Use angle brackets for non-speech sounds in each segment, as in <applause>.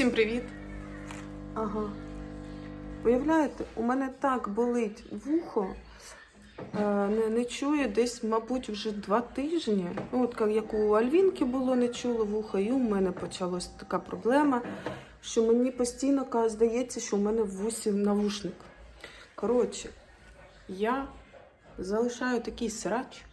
Всім привіт! Ага. Уявляєте, у мене так болить вухо. е, Не, не чую десь, мабуть, вже два тижні. Ну, от як- у Альвінки було, не чуло вухо, і у мене почалась така проблема, що мені постійно здається, що у мене в вусі навушник. Коротше, я залишаю такий срач.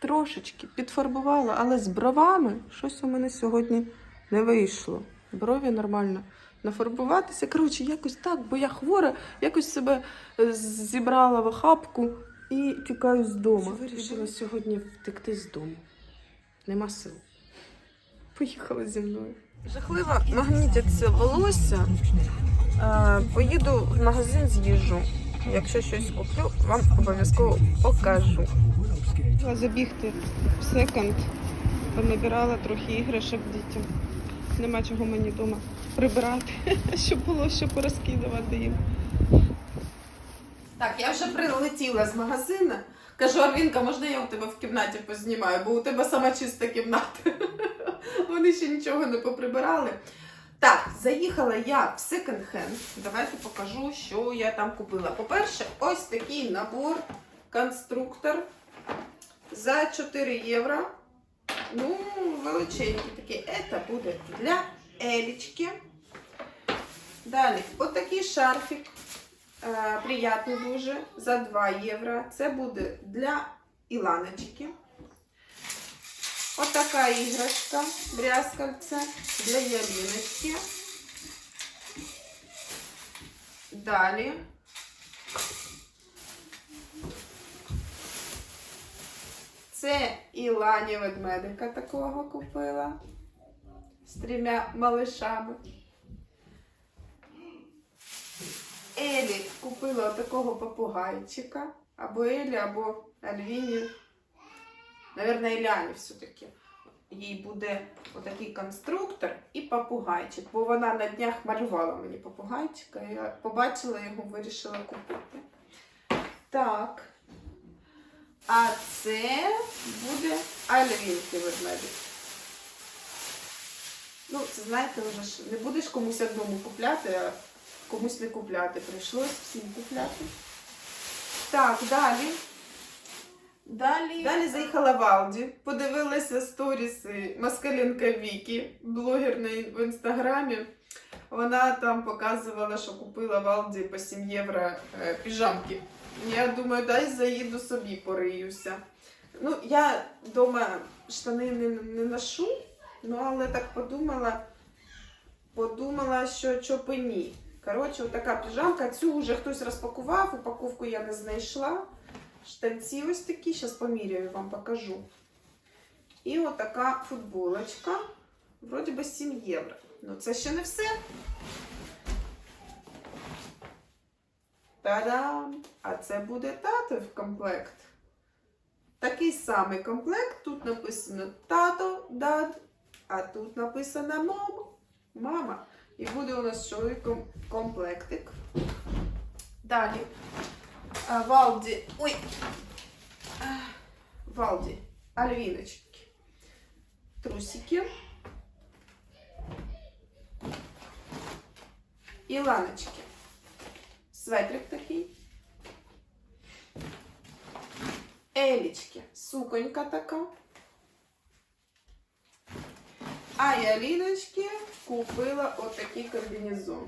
Трошечки підфарбувала, але з бровами щось у мене сьогодні не вийшло. Брові нормально нафарбуватися. Коротше, якось так, бо я хвора, якось себе е, зібрала в охапку і тікаю з дому. Вирішила сьогодні втекти з дому. Нема сил. Поїхала зі мною. Жахливо магнітяться волосся. Е, Поїду в магазин з'їжджу. Якщо щось куплю, вам обов'язково покажу. Забігти в секонд, понабирала трохи іграшок дітям. Нема чого мені вдома прибирати, <laughs> щоб було що порозкидувати їм. Так, я вже прилетіла з магазину. Кажу, Арвінка, можна я у тебе в кімнаті познімаю, бо у тебе сама чиста кімната. <laughs> Вони ще нічого не поприбирали. Так, заїхала я в секонд-хенд. Давайте покажу, що я там купила. По-перше, ось такий набор конструктор за 4 євро. Ну, величенький такий. Це буде для Елічки. Далі, отакий шарфік. Е, приятний дуже за 2 євро. Це буде для Іланочки. Отака іграшка, брязкальце для Яліночки. Далі. Це Ілані ведмедика такого купила з трьома малишами. Елі купила такого попугайчика. Або Елі, або Альвіні. Наверное, Іляні все-таки. Їй буде отакий конструктор і попугайчик, бо вона на днях малювала мені попугайчика. Я побачила його, вирішила купити. Так. А це буде Альвінки ведмедик. Ну, це знаєте, вже ж не будеш комусь одному купляти, а комусь не купляти. Прийшлось всім купляти. Так, далі. Далі, Далі заїхала в Алді, подивилася сторіси Москаленка Вікі, блогер в інстаграмі. Вона там показувала, що купила в Алді по 7 євро е, піжамки. Я думаю, дай заїду собі пориюся. Ну, я вдома штани не, не ношу, ну але так подумала, подумала, що чопи ні. Коротше, отака піжамка. Цю вже хтось розпакував, упаковку я не знайшла. Штанці ось такі, зараз поміряю, вам покажу. І отака футболочка. Вроді би 7 євро. Ну це ще не все. Та-дам! А це буде тато в комплект. Такий самий комплект. Тут написано тато, дад, а тут написано мам, мама. І буде у нас чоловіком комплектик. Далі. Валді. Ой. Валді. Альвіночки. Трусики. Іланочки. Светрик такий. Елічки. Суконька така. А я Аліночки купила отакий комбінезон.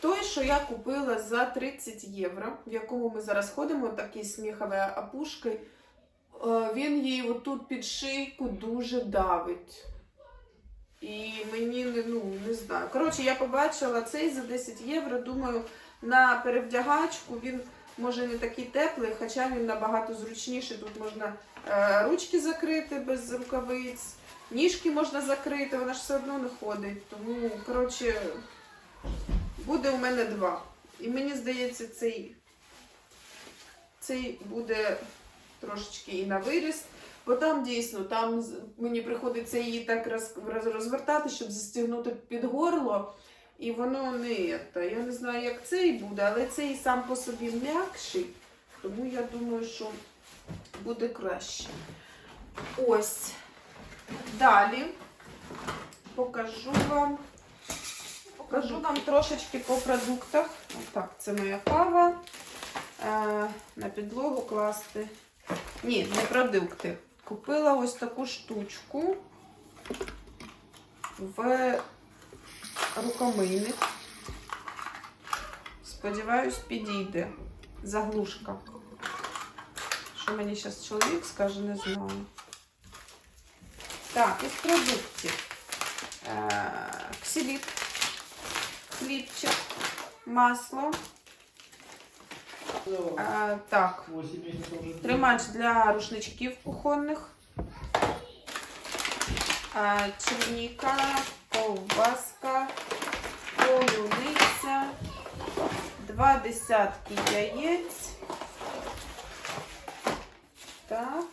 Той, що я купила за 30 євро, в якому ми зараз ходимо, такий сміховий опушкою, е, він їй отут під шийку дуже давить. І мені ну, не знаю. Коротше, я побачила цей за 10 євро. Думаю, на перевдягачку він може не такий теплий, хоча він набагато зручніший. Тут можна е, ручки закрити без рукавиць, ніжки можна закрити, вона ж все одно не ходить. Тому, коротше, буде у мене два. І мені здається, цей, цей буде трошечки і на виріст. Бо там дійсно, там мені приходиться її так роз, роз- розвертати, щоб застігнути під горло. І воно не це. Я не знаю, як цей буде, але цей сам по собі м'якший. Тому я думаю, що буде краще. Ось. Далі покажу вам Покажу вам трошечки по продуктах. Так, це моя кава. Е, на підлогу класти. Ні, не продукти. Купила ось таку штучку в рукомийник. Сподіваюсь, підійде заглушка. Що мені зараз чоловік скаже, не знаю. Так, із продуктів. Е, Ксиліт, хлібчик, масло. Е, так, 8 месяцев уже. тримач для рушничків кухонних. Е, черніка, ковбаска, полуниця, два десятки яєць. Так,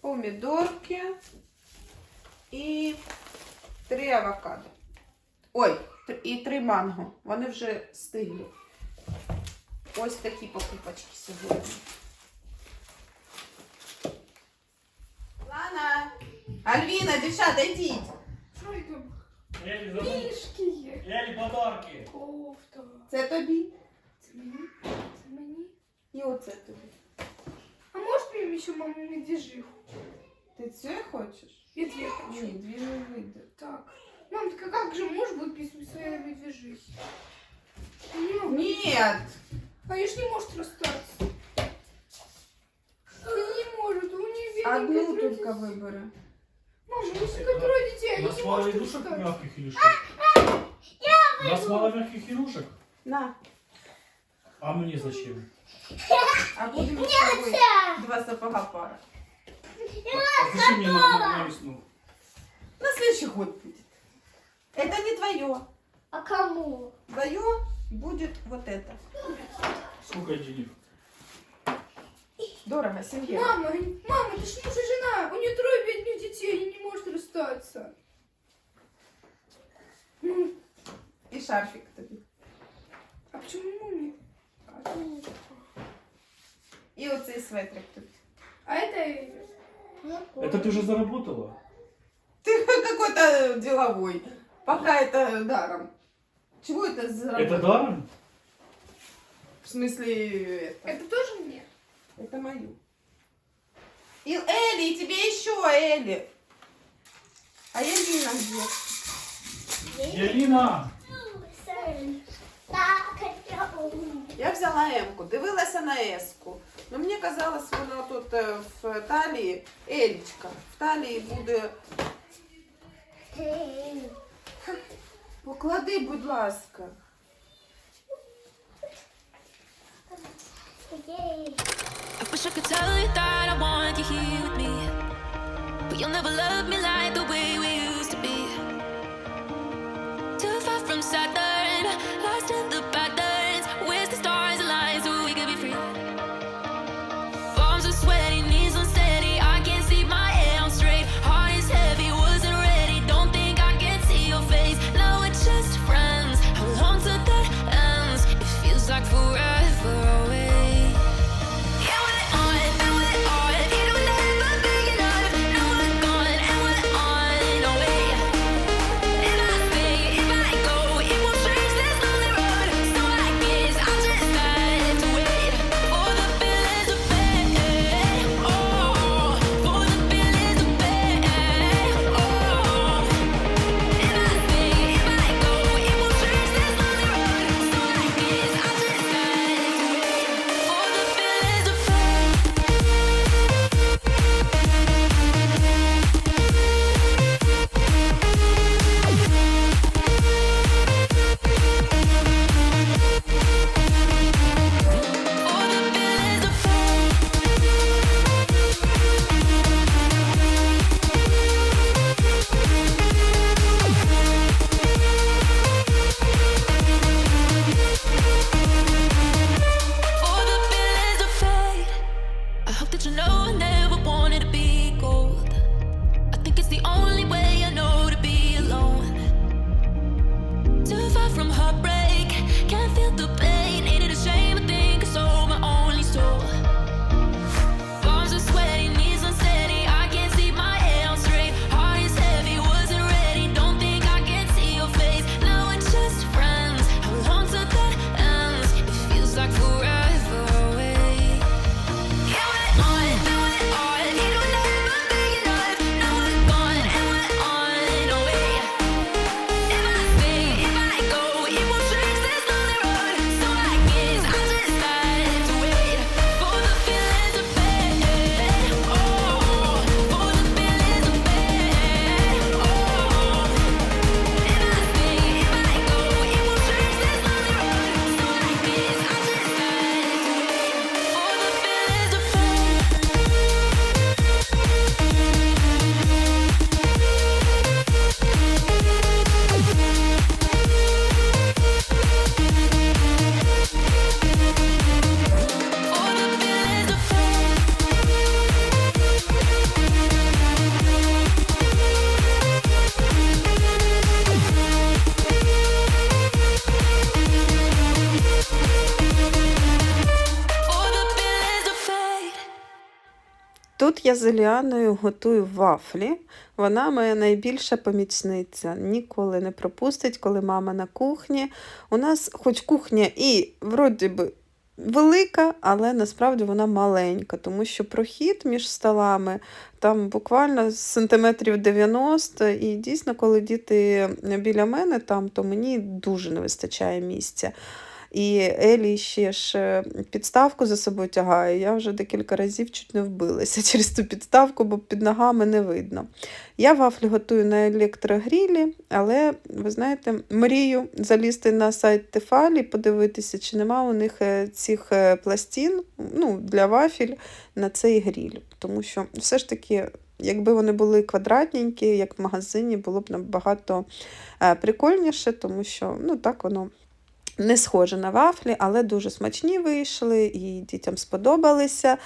помідорки і три авокадо. Ой, і три манго. Вони вже стиглі. Ось такі покупочки сьогодні. Лана! Альвіна, дівчата, йдіть! Що й там? Елі, забудь. Мішки є. Елі, подарки. Кофта. Це тобі. Це мені? Це мені? І оце тобі. А можеш прям ще маму медвежиху? Ти це хочеш? Медведь Ні, хочу. дві не вийде. Так. Мам, так а как же муж будет без своей медвежихи? Я не могу. Ні! А я ж не может расстаться. Он не может, у нее Одну трое тільки детей. вибери. Мама, у нас не мало игрушек мягких или что? У нас мало мягких игрушек. На. А мне зачем? <laughs> А будемо з тобою два сапога пара. А зачем мне на, на, на весну? На следующий год будет. Это не твое. А кому? Твое будет вот это. Сколько денег? Дорого, семья. Мама, мама, ты ж муж и жена. У нее трое бедных детей, они не может расстаться. Ну, І шарфик тобі. а почему маме? А, ну, І оцей светрик тобі. А это... Это ты уже заработала? Ты какой-то деловой. Пока это даром. Чего это за Это работа? даром? В смысле, это? Это тоже мне? Это мою. И Элли, и тебе еще, Элли. А Элина где? Елена! Так, это Я взяла М-ку, дивилася на С-ку. Ну, мені казалось, воно тут е, в талії, Елічка, в талії буде. Поклади, будь ласка. Wish I could tell you that I want you here with me. But you'll never love me like the way we used to be. Too far from Saturn, я з Еліаною готую вафлі. Вона моя найбільша помічниця. Ніколи не пропустить, коли мама на кухні. У нас, хоч кухня і вроді би велика, але насправді вона маленька, тому що прохід між столами там буквально сантиметрів 90. І дійсно, коли діти біля мене там, то мені дуже не вистачає місця. І Елі ще ж е, підставку за собою тягає. Я вже декілька разів чуть не вбилася <laughs> через ту підставку, бо під ногами не видно. Я вафлі готую на електрогрілі, але ви знаєте, мрію залізти на сайт Тефалі, подивитися, чи нема у них е, цих е, пластин ну, для вафель на цей гріль. Тому що все ж таки. Якби вони були квадратненькі, як в магазині, було б набагато прикольніше, тому що ну, так воно не схоже на вафлі, але дуже смачні вийшли і дітям сподобалися.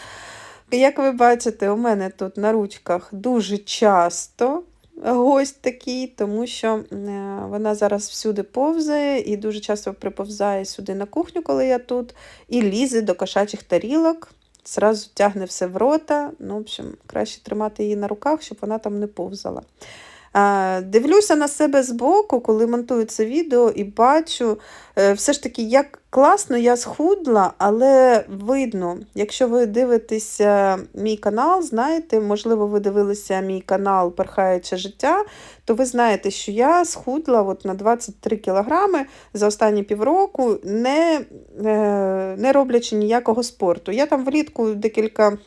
Як ви бачите, у мене тут на ручках дуже часто гость такий, тому що е, вона зараз всюди повзає і дуже часто приповзає сюди на кухню, коли я тут, і лізе до кошачих тарілок. Зразу тягне все в рота. Ну, в общем, краще тримати її на руках, щоб вона там не повзала. Дивлюся на себе збоку, коли монтую це відео, і бачу е, все ж таки, як класно я схудла, але видно, якщо ви дивитеся мій канал, знаєте, можливо, ви дивилися мій канал Перхаюче життя, то ви знаєте, що я схудла от на 23 кілограми за останні півроку, не, е, не роблячи ніякого спорту. Я там влітку декілька.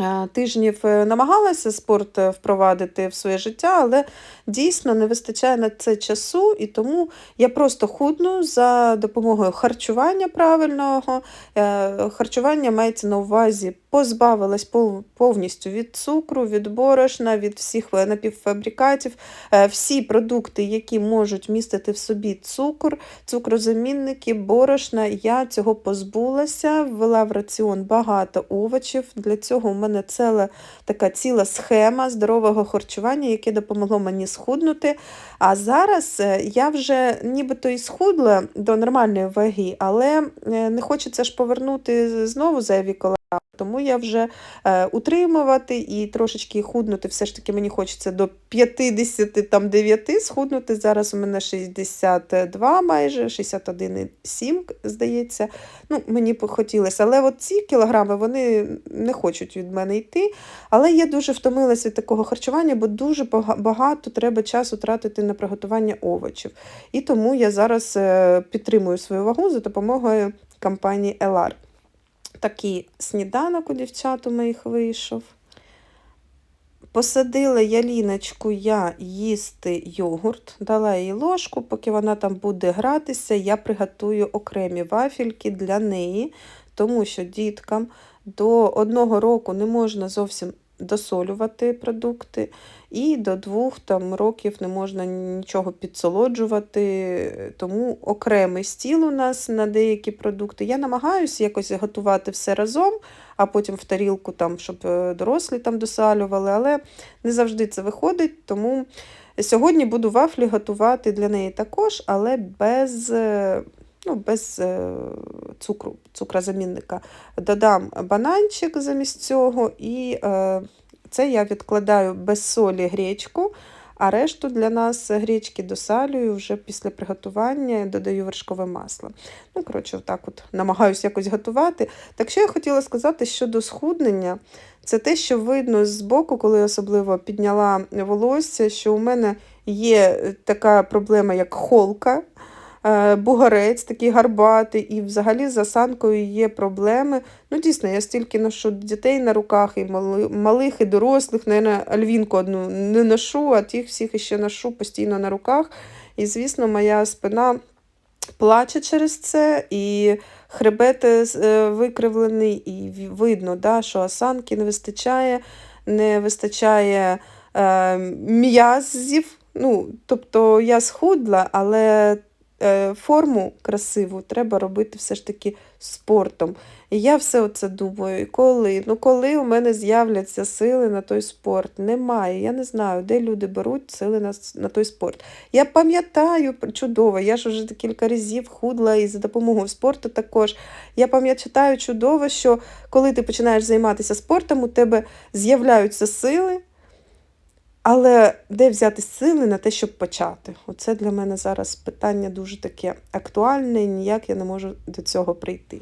Е, Тижнів е, намагалася спорт е, впровадити в своє життя, але дійсно не вистачає на це часу, і тому я просто худну за допомогою харчування правильного. Харчування мається на увазі, позбавилась повністю від цукру, від борошна, від всіх напівфабрикатів. Всі продукти, які можуть містити в собі цукор, цукрозамінники, борошна, я цього позбулася, ввела в раціон багато овочів. Для цього у мене ціла така ціла схема здорового харчування, яке допомогло мені схуднути. А зараз е, я вже нібито і схудла до нормальної ваги, але е, не хочеться ж повернути знову зайві кілограми. Тому я вже е, утримувати і трошечки худнути. Все ж таки мені хочеться до 59 схуднути. Зараз у мене 62 майже, 61,7, здається. Ну, мені б хотілося. Але от ці кілограми вони не хочуть від мене йти. Але я дуже втомилася від такого харчування, бо дуже багато треба часу тратити на приготування овочів. І тому я зараз е, підтримую свою вагу за допомогою компанії Елар. Такий сніданок у дівчат у моїх вийшов. Посадила я Ліночку я їсти йогурт, дала їй ложку, поки вона там буде гратися, я приготую окремі вафельки для неї, тому що діткам до одного року не можна зовсім досолювати продукти, і до двох там, років не можна нічого підсолоджувати, тому окремий стіл у нас на деякі продукти. Я намагаюся якось готувати все разом, а потім в тарілку, там, щоб е, дорослі там досалювали, але не завжди це виходить. Тому сьогодні буду вафлі готувати для неї також, але без. е, Ну, без е, цукру, цукрозамінника. Додам бананчик замість цього, і е, це я відкладаю без солі гречку, а решту для нас гречки досалюю вже після приготування, додаю вершкове масло. Ну, коротше, отак от намагаюся якось готувати. Так що я хотіла сказати щодо схуднення, це те, що видно збоку, коли я особливо підняла волосся, що у мене є така проблема, як холка. Е, Бугарець такий гарбатий, і взагалі з осанкою є проблеми. Ну, дійсно, я стільки ношу дітей на руках, і малих, і дорослих. Наверное, альвінку одну не ношу, а тих всіх іще ношу постійно на руках. І, звісно, моя спина плаче через це, і хребет е, е, викривлений, і видно, да, що осанки не вистачає, не вистачає е, м'язів. Ну, тобто я схудла, але форму красиву треба робити все ж таки спортом. І я все оце думаю, і коли? Ну коли у мене з'являться сили на той спорт? Немає. Я не знаю, де люди беруть сили на, на той спорт. Я пам'ятаю чудово, я ж вже кілька разів худла і за допомогою спорту також. Я пам'ятаю чудово, що коли ти починаєш займатися спортом, у тебе з'являються сили. Але де взяти сили на те, щоб почати? Оце для мене зараз питання дуже таке актуальне, і ніяк я не можу до цього прийти.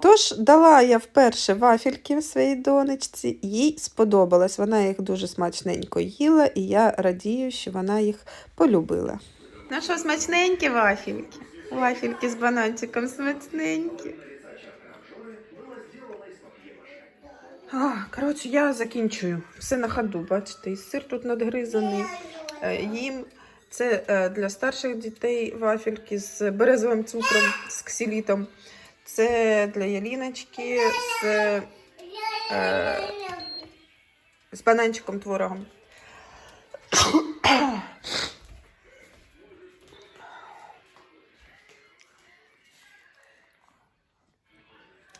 Тож дала я вперше вафельки своїй донечці, їй сподобалось. Вона їх дуже смачненько їла, і я радію, що вона їх полюбила. Ну що, смачненькі вафельки? Вафельки з бананчиком смачненькі. А, коротше, я закінчую. Все на ходу, бачите, і сир тут надгризаний. Е, Їм це е, для старших дітей вафельки з березовим цукром, з ксилітом. Це для Яліночки з, е, з бананчиком творогом.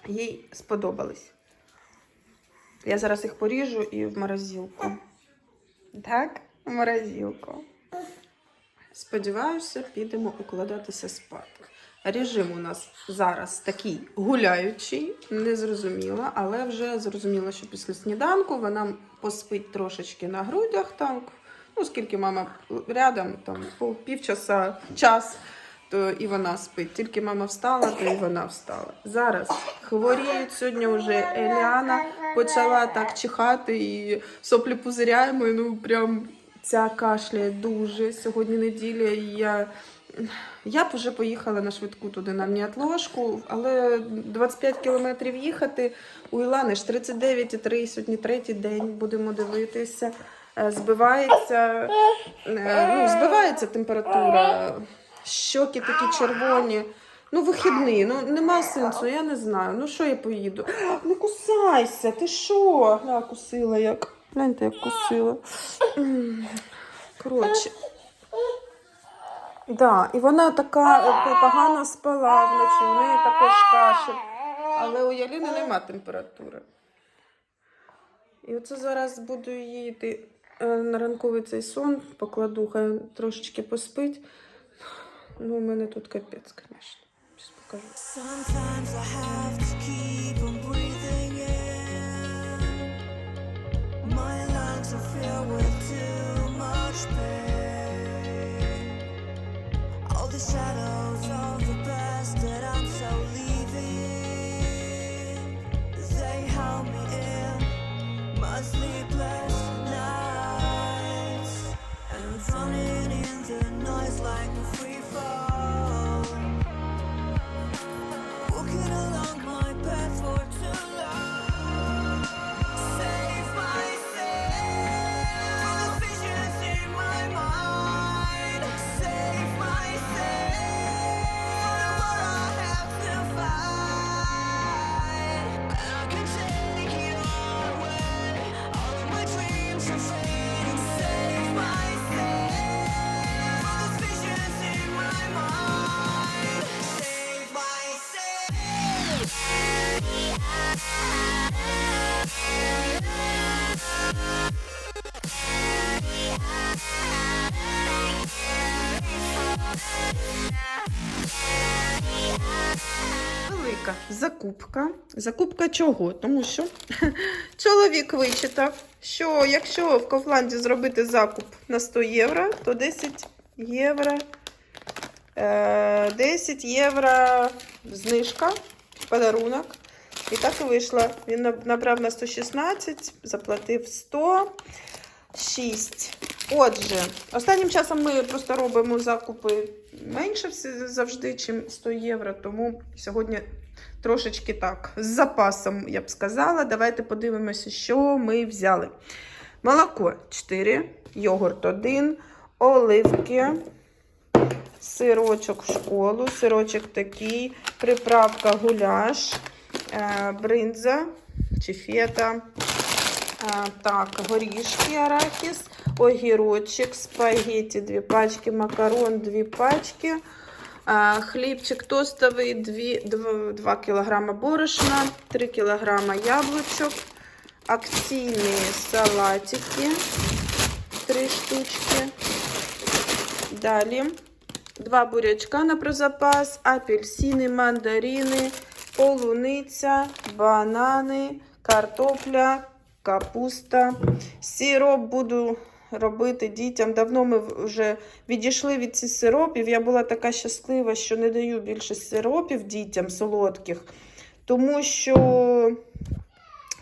Їй сподобались. Я зараз їх поріжу і в морозилку. Так, в морозилку. Сподіваюся, підемо укладатися спати. Режим у нас зараз такий гуляючий, незрозуміло, але вже зрозуміло, що після сніданку вона поспить трошечки на грудях там. Ну, скільки мама рядом, там півчаса, час, то і вона спить. Тільки мама встала, то і вона встала. Зараз хворіють сьогодні вже Еліана почала так чихати і соплі пузиряємо. І, ну прям ця кашляє дуже. Сьогодні неділя. І я, я б вже поїхала на швидку туди на неотложку, але 25 кілометрів їхати. У Ілани ж 39,3, сьогодні третій день будемо дивитися. Е, Збивається, е, ну, збивається температура, щоки такі червоні. Ну, вихідний, ну нема сенсу, я не знаю. Ну що я поїду? <gasps> Не кусайся, ти що? Гля, кусила як. Гляньте, як кусила. <clears throat> Коротше. Да, і вона така е, погано спала вночі, у неї також кашель. Але у Яліни нема температури. І оце зараз буду її йти е, на ранковий цей сон, покладу, хай трошечки поспить. Ну, у мене тут капець, звісно. Зараз покажу. Sometimes I have to keep on breathing in. My lungs are filled with too much pain. Закупка. Закупка чого? Тому що <laughs> чоловік вичитав, що якщо в Ковланді зробити закуп на 100 євро, то 10 євро. е, 10 євро знижка, подарунок. І так і вийшло. Він набрав на 116, заплатив 106. Отже, останнім часом ми просто робимо закупи менше завжди, чим 100 євро. Тому сьогодні трошечки так, з запасом, я б сказала. Давайте подивимося, що ми взяли. Молоко 4, йогурт 1, оливки, сирочок в школу, сирочок такий, приправка гуляш, е, бринза чи фета. Так, горішки арахіс, огірочок, спагетті, дві пачки, макарон, дві пачки, А, хлібчик тостовий 2, 2 кг борошна, 3 кг яблучок, акційні салатики 3 штучки. Далі два бурячка на прозапас, апельсини, мандарини, полуниця, банани, картопля, капуста. Сироп буду робити дітям. Давно ми вже відійшли від цих сиропів. Я була така щаслива, що не даю більше сиропів дітям солодких, тому що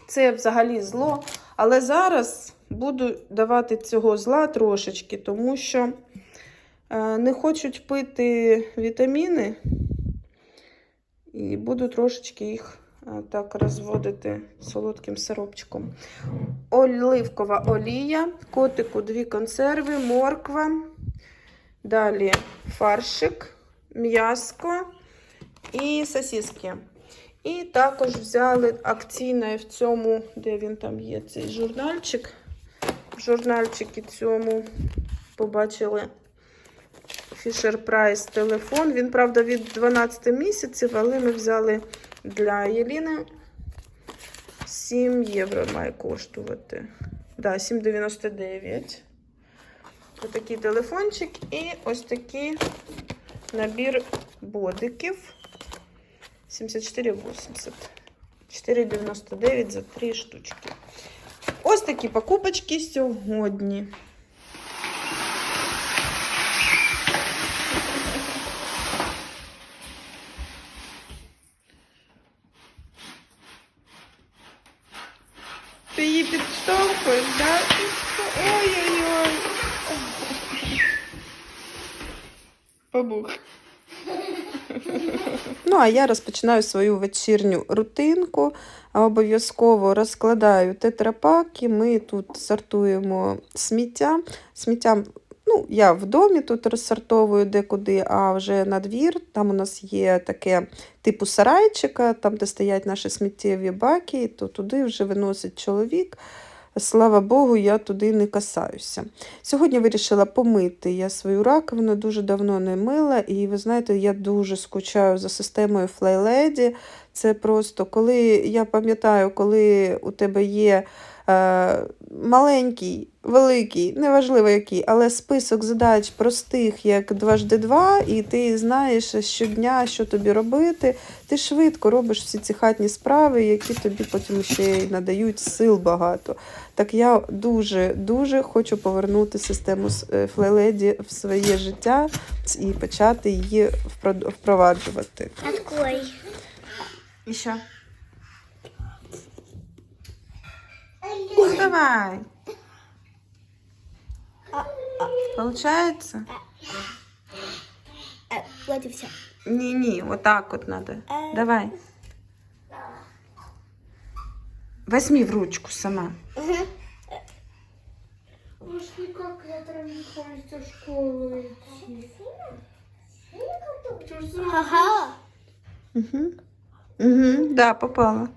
це взагалі зло. Але зараз буду давати цього зла трошечки, тому що е, не хочуть пити вітаміни. І буду трошечки їх так розводити солодким сиропчиком. Оливкова олія, котику дві консерви, морква. Далі фаршик, м'яско і сосиски. І також взяли акційне в цьому, де він там є, цей журнальчик. В журнальчикі цьому побачили Fisher Price телефон. Він, правда, від 12 місяців, але ми взяли для Єліни 7 євро має коштувати. Да, 7,99. Ось такий телефончик і ось такий набір бодиків. 74,80. 4,99 за 3 штучки. Ось такі покупочки сьогодні. Її підштовхуєш, да? Ой-ой-ой. Побух. Ну, а я розпочинаю свою вечірню рутинку. Обов'язково розкладаю тетрапаки. Ми тут сортуємо сміття. Сміття, я в домі тут розсортовую декуди, а вже на двір. Там у нас є таке типу сарайчика, там, де стоять наші сміттєві баки, то туди вже виносить чоловік. Слава Богу, я туди не касаюся. Сьогодні вирішила помити я свою раковину, дуже давно не мила, і ви знаєте, я дуже скучаю за системою FlyLady. Це просто коли я пам'ятаю, коли у тебе є маленький, великий, неважливо який, але список задач простих, як 2 і ти знаєш щодня, що тобі робити. Ти швидко робиш всі ці хатні справи, які тобі потім ще й надають сил багато. Так я дуже дуже хочу повернути систему Флеледі в своє життя і почати її впро- впроваджувати. Открой. І що? Давай. Получается? Э, вот и все. Не-не, вот так вот надо. Давай. Возьми в ручку сама. Может, никак завтра не ходить в школу идти. Ага. Угу. Угу, да, попала.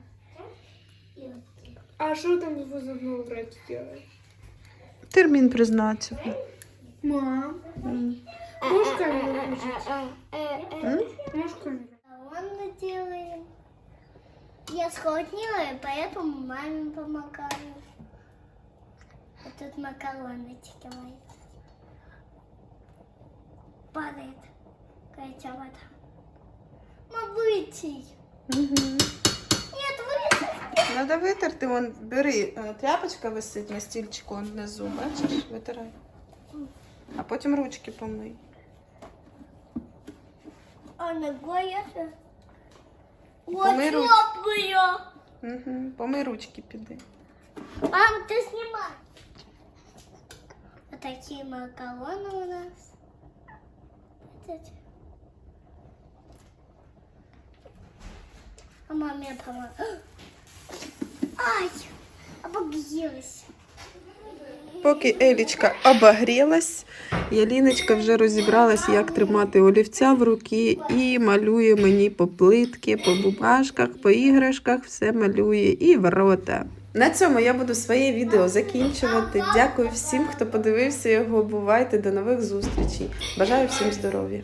А что там зубной врач делает? Термін призначив. Мам, М. можешь камеру включить? Можешь камеру? Он делает. Я схватила, и поэтому маме помогаю. А тут макарончики мои. Падает. Какая вода. Мам. Угу. Нет, вытей. Надо витерти, вон, бери, е, тряпочка висить на стільчику он внизу, бачиш, витирай. А потім ручки помий. А ногой я же. Вот Помой руки. теплые. Угу. Помий ручки піди. Мам, ты снимай. Вот такие макароны у нас. Вот эти. А маме помогла. Ай, обогрелась. Поки Елічка обогрілась, Яліночка вже розібралась, як тримати олівця в руки і малює мені по плитки, по бумажках, по іграшках, все малює і в рота. На цьому я буду своє відео закінчувати. Дякую всім, хто подивився його. Бувайте, до нових зустрічей. Бажаю всім здоров'я.